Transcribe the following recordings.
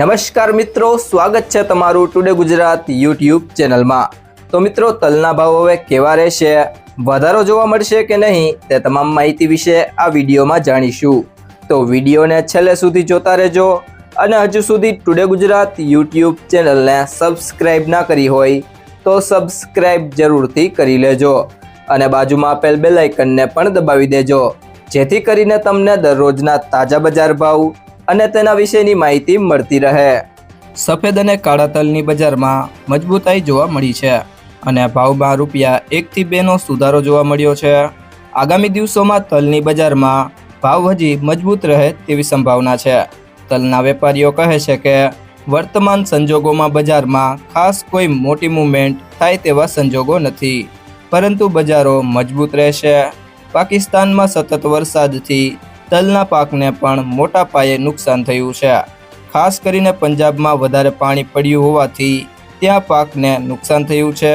નમસ્કાર મિત્રો, સ્વાગત છે તમારું ટુડે ગુજરાત યુટ્યુબ ચેનલમાં. તો મિત્રો, તલના ભાવ હવે કેવા રહેશે? વધારો જોવા મળશે કે નહીં? તે તમામ માહિતી વિશે આ વિડીયોમાં જાણીશું. તો વિડીયોને છેલ્લે સુધી જોતા રહેજો અને હજુ સુધી ટુડે ગુજરાત યુટ્યુબ ચેનલને સબસ્ક્રાઈબ ના કરી હોય તો સબસ્ક્રાઈબ જરૂરથી કરી લેજો અને બાજુમાં આપેલ બેલાઇકનને પણ દબાવી દેજો. જેથી કરીને તમને દરરોજના તાજા બજાર ભાવ અને તેના વિશેની માહિતી મળતી રહે. સફેદ અને કાળા તલની બજારમાં મજબૂતાઈ જોવા મળી છે અને ભાવમાં રૂપિયા એકથી બેનો સુધારો જોવા મળ્યો છે. આગામી દિવસોમાં તલની બજારમાં ભાવ હજી મજબૂત રહે તેવી સંભાવના છે. તલના વેપારીઓ કહે છે કે વર્તમાન સંજોગોમાં બજારમાં ખાસ કોઈ મોટી મૂવમેન્ટ થાય તેવા સંજોગો નથી, પરંતુ બજારો મજબૂત રહેશે. પાકિસ્તાનમાં સતત વરસાદથી તલના પાકને પણ મોટા પાયે નુકસાન થયું છે. ખાસ કરીને પંજાબમાં વધારે પાણી પડ્યું હોવાથી ત્યાં પાકને નુકસાન થયું છે.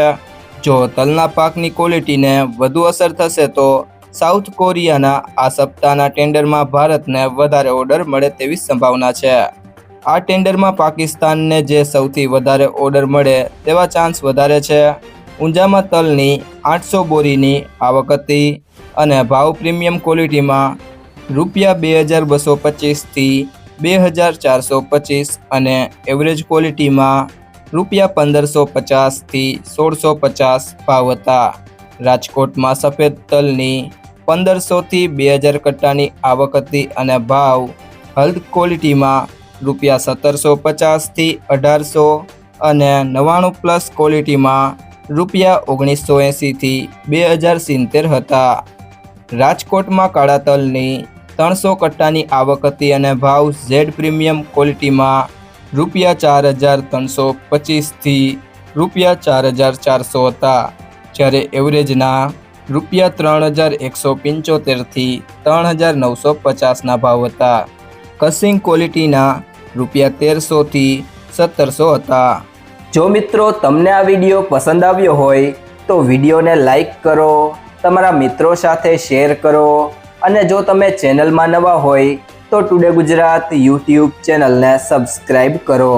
જો તલના પાકની ક્વોલિટીને વધુ અસર થશે તો સાઉથ કોરિયાના આ સપ્તાહના ટેન્ડરમાં ભારતને વધારે ઓર્ડર મળે તેવી સંભાવના છે. આ ટેન્ડરમાં પાકિસ્તાનને જે સૌથી વધારે ઓર્ડર મળે તેવા ચાન્સ વધારે છે. ઊંઝામાં તલની આઠસો બોરીની આવક હતી અને ભાવ પ્રીમિયમ ક્વોલિટીમાં રૂપિયા બે હજાર બસો પચીસથી બે હજાર ચારસો પચીસ અને એવરેજ ક્વોલિટીમાં રૂપિયા પંદરસો પચાસથી સોળસો પચાસ ભાવ હતા. રાજકોટમાં સફેદ તલની પંદરસોથી બે હજાર કટ્ટાની આવક હતી અને ભાવ હલ્દ ક્વોલિટીમાં રૂપિયા સત્તરસો પચાસથી અઢારસો અને નવ્વાણું પ્લસ ક્વોલિટીમાં રૂપિયા ઓગણીસો એંસીથી બે હજાર સિત્તેર હતા. રાજકોટમાં કાળા તલની ત્રણસો કટ્ટાની આવક હતી અને ભાવ ઝેડ પ્રીમિયમ ક્વોલિટીમાં રૂપિયા ચાર હજાર ત્રણસો પચીસથી રૂપિયા ચાર હજાર ચારસો હતા. જ્યારે એવરેજના રૂપિયા ત્રણ હજાર એકસો પંચોતેરથી ત્રણ હજાર નવસો પચાસના ભાવ હતા. કસિંગ ક્વોલિટીના રૂપિયા તેરસોથી સત્તરસો હતા. જો મિત્રો તમને આ વીડિયો પસંદ આવ્યો હોય તો વિડીયોને લાઈક કરો, તમારા મિત્રો સાથે શેર કરો અને જો તમે ચેનલમાં નવા હોય તો ટુડે ગુજરાત યુટ્યુબ ચેનલને સબસ્ક્રાઈબ કરો.